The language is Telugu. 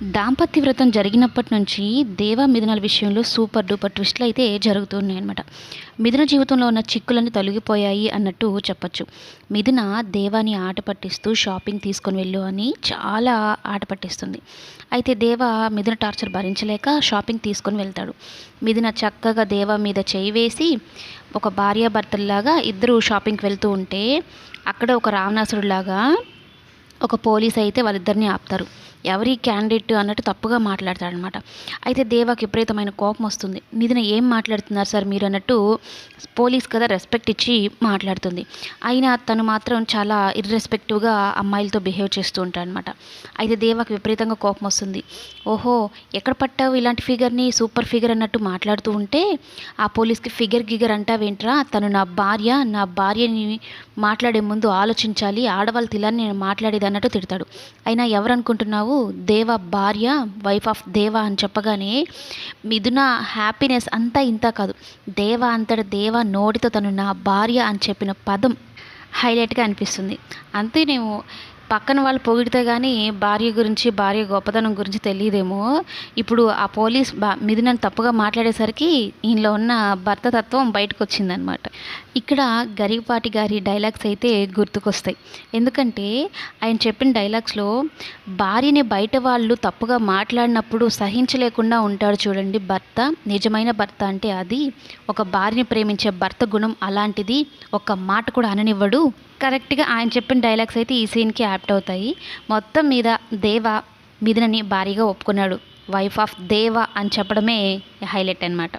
దాంపత్య వ్రతం జరిగినప్పటి నుంచి దేవ మిథునాల విషయంలో సూపర్ డూపర్ ట్విస్ట్లు అయితే జరుగుతున్నాయి అనమాట మిథున జీవితంలో ఉన్న చిక్కులన్నీ తొలగిపోయాయి అన్నట్టు చెప్పొచ్చు. మిథున దేవాని ఆట పట్టిస్తూ షాపింగ్ తీసుకొని వెళ్ళు అని చాలా ఆట పట్టిస్తుంది. అయితే దేవ మిథున టార్చర్ భరించలేక షాపింగ్ తీసుకొని వెళ్తాడు. మిథున చక్కగా దేవ మీద చేయి వేసి ఒక భార్యాభర్తల్లాగా ఇద్దరు షాపింగ్కి వెళ్తూ ఉంటే అక్కడ ఒక రావణాసురుడిలాగా ఒక పోలీస్ అయితే వాళ్ళిద్దరిని ఆపుతారు. ఎవరి క్యాండిడేట్ అన్నట్టు తప్పుగా మాట్లాడతాడనమాట. అయితే దేవాకి విపరీతమైన కోపం వస్తుంది. నిధిన ఏం మాట్లాడుతున్నారు సార్ మీరు అన్నట్టు పోలీస్ కదా రెస్పెక్ట్ ఇచ్చి మాట్లాడుతుంది. అయినా తను మాత్రం చాలా ఇర్రెస్పెక్టివ్గా అమ్మాయిలతో బిహేవ్ చేస్తూ ఉంటాడనమాట. అయితే దేవాకి విపరీతంగా కోపం వస్తుంది. ఓహో ఎక్కడ పట్టావు ఇలాంటి ఫిగర్ని? సూపర్ ఫిగర్ అన్నట్టు మాట్లాడుతూ ఉంటే ఆ పోలీస్కి ఫిగర్ గిగర్ అంటావేంట్రా? తను నా భార్య నా భార్యని మాట్లాడే ముందు ఆలోచించాలి. ఆడవాళ్ళతో ఇలా నేను మాట్లాడేది అన్నట్టు తిడతాడు. అయినా ఎవరనుకుంటున్నావు? అనుకుంటున్నావు దేవ భార్య వైఫ్ ఆఫ్ దేవ అని చెప్పగానే మిథున హ్యాపీనెస్ అంతా ఇంత కాదు. దేవ అంతటి దేవ నోటితో తను నా భార్య అని చెప్పిన పదం హైలైట్గా అనిపిస్తుంది. అంతేనేమో పక్కన వాళ్ళు పొగిడితే కానీ భార్య గురించి భార్య గొప్పతనం గురించి తెలియదేమో. ఇప్పుడు ఆ పోలీస్ బా మిథునని తప్పుగా మాట్లాడేసరికి ఈయనలో ఉన్న భర్త తత్వం బయటకు వచ్చిందనమాట ఇక్కడ గరికపాటి గారి డైలాగ్స్ అయితే గుర్తుకొస్తాయి. ఎందుకంటే ఆయన చెప్పిన డైలాగ్స్లో భార్యని బయట వాళ్ళు తప్పుగా మాట్లాడినప్పుడు సహించలేకుండా ఉంటాడు చూడండి భర్త. నిజమైన భర్త అంటే అది. ఒక భార్యని ప్రేమించే భర్త గుణం అలాంటిది. ఒక మాట కూడా అననివ్వడు. కరెక్ట్గా ఆయన చెప్పిన డైలాగ్స్ అయితే ఈ సీన్కి యాప్ట్ అవుతాయి. మొత్తం మీద దేవ మిథునని భారీగా ఒప్పుకున్నాడు. వైఫ్ ఆఫ్ దేవ అని చెప్పడమే హైలైట్ అనమాట